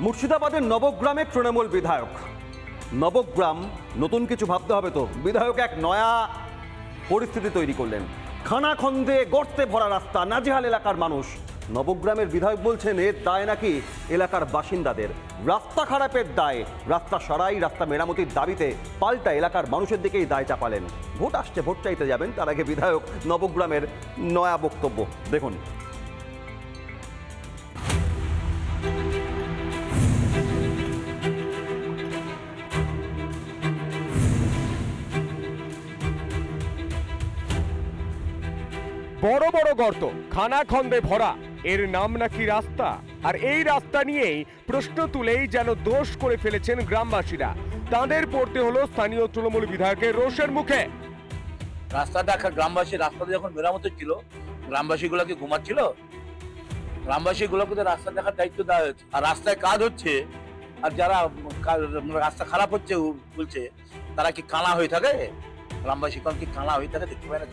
মুর্শিদাবাদের নবগ্রামের তৃণমূল বিধায়ক। নবগ্রাম, নতুন কিছু ভাবতে হবে তো। বিধায়ক এক নয়া পরিস্থিতি তৈরি করলেন। খানাখন্দে গর্তে ভরা রাস্তা, নাজেহাল এলাকার মানুষ। নবগ্রামের বিধায়ক বলছেন, এর দায় নাকি এলাকার বাসিন্দাদের। রাস্তা খারাপের দায়। রাস্তা সরাই রাস্তা মেরামতির দাবিতে পাল্টা এলাকার মানুষের দিকেই দায় চাপালেন। ভোট আসছে, ভোট চাইতে যাবেন। তার আগে বিধায়ক নবগ্রামের নয়া বক্তব্য। দেখুন। বড় বড় গর্ত, খানাখন্দে ভরা। এর নাম নাকি রাস্তা? আর এই রাস্তা নিয়েই প্রশ্ন তুলেই যেন দোষ করে ফেলেছেন গ্রামবাসীরা। তাদের পড়তে হলো স্থানীয় তৃণমূল বিধায়কের রোষের মুখে। রাস্তাটা একটা গ্রামবাসী রাস্তাটা যখন মেরামত ছিল গ্রামবাসী গুলো কি ঘুমাচ্ছিল? গ্রামবাসী গুলোকে তো রাস্তা দেখার দায়িত্ব দেওয়া হয়েছে। আর রাস্তায় কাজ হচ্ছে, আর যারা মানে রাস্তা খারাপ হচ্ছে বলছে, তারা কি কানা হয়ে থাকে? গ্রামবাসী কি কানা হয়ে থাকে দেখতে পায় না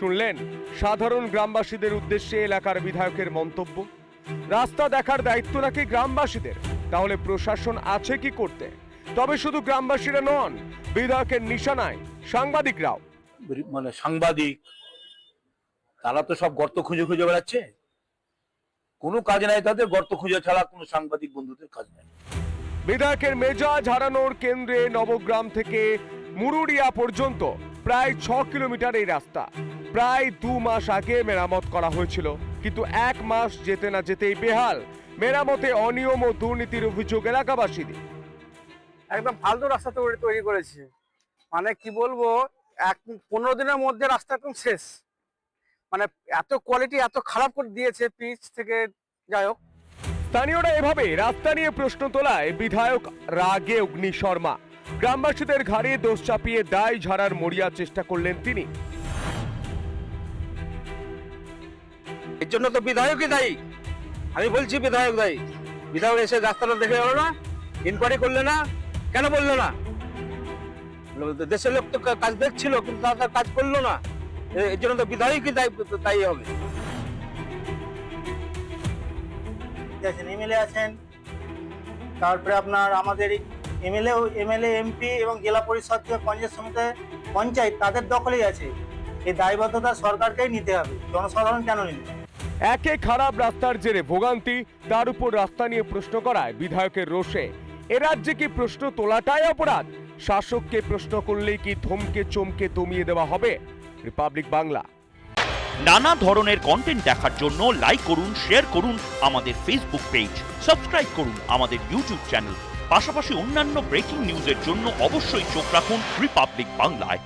শুনলেন সাধারণ গ্রামবাসীদের উদ্দেশ্যে এলাকার বিধায়কের মন্তব্য। রাস্তা দেখার দায়িত্ব নাকি গ্রামবাসীদের? তাহলে প্রশাসন আছে কি করতে? তবে শুধু গ্রামবাসীরা নন বিধায়কের নিশানায় সাংবাদিকরাও। মানে সাংবাদিক তারা তো সব গর্ত খুঁজে খুঁজে বেড়াচ্ছে। কোনো কাজ নাই তাদের গর্ত খুঁজে ছাড়া কোনো সাংবাদিক বন্ধুদের কাজ নাই। বিধায়কের মেজাজ হারানোর কেন্দ্রে নবগ্রাম থেকে মুরুড়িয়া পর্যন্ত প্রায় ছ কিলোমিটার এই রাস্তা। প্রায় দু মাস আগে মেরামত করা হয়েছিল। কিন্তু এক মাস যেতে না যেতেই বেহাল। মেরামতে অনিয়ম ও দুর্নীতির অভিযোগ এলাকাবাসীদের। একদম ফালতু রাস্তা তৈরি তৈরি করেছে। মানে কি বলব এক পনেরো দিনের মধ্যে রাস্তা একদম শেষ। মানে এত কোয়ালিটি এত খারাপ করে দিয়েছে পিচ থেকে যাই হোক। স্থানীয়রা এভাবে রাস্তা নিয়ে প্রশ্ন তোলায় বিধায়ক রাগে অগ্নি শর্মা। গ্রামবাসীদের ঘাড়ে দোষ চাপিয়ে দায় ঝাড়ার মরিয়া চেষ্টা করলেন তিনি। এর জন্য তো বিধায়কই দায়ী। আমি বলছি বিধায়ক দায়ী। বিধায়ক এসে রাস্তাটা দেখে গেল না ইনকোয়ারি করলে না, কেন বলল না? দেশের লোক তো কাজ দেখছিল, কিন্তু তারা কাজ করল না। এর জন্য তো বিধায়কই দায়ী হবে। এমএলএ আছেন, তারপরে আপনার আমাদের এমএলএ এমএলএ এমপি এবং জেলা পরিষদ থেকে পঞ্চায়েত সমিতি, পঞ্চায়েত, তাদের দখলেই আছে। এই দায়বদ্ধতা সরকারকেই নিতে হবে। জনসাধারণ কেন নিবে? একে খারাপ রাস্তার জেরে ভোগান্তি, তার উপর রাস্তা নিয়ে প্রশ্ন করায় বিধায়কের রোষে। এ রাজ্যে কি প্রশ্ন তোলাটাই অপরাধ? শাসককে প্রশ্ন করলেই কি ধমকে চমকে দমিয়ে দেওয়া হবে? রিপাবলিক বাংলা। নানা ধরনের কন্টেন্ট দেখার জন্য লাইক করুন শেয়ার করুন আমাদের ফেসবুক পেজ সাবস্ক্রাইব করুন আমাদের ইউটিউব চ্যানেল পাশাপাশি অন্যান্য ব্রেকিং নিউজের জন্য অবশ্যই চোখ রাখুন রিপাবলিক বাংলায়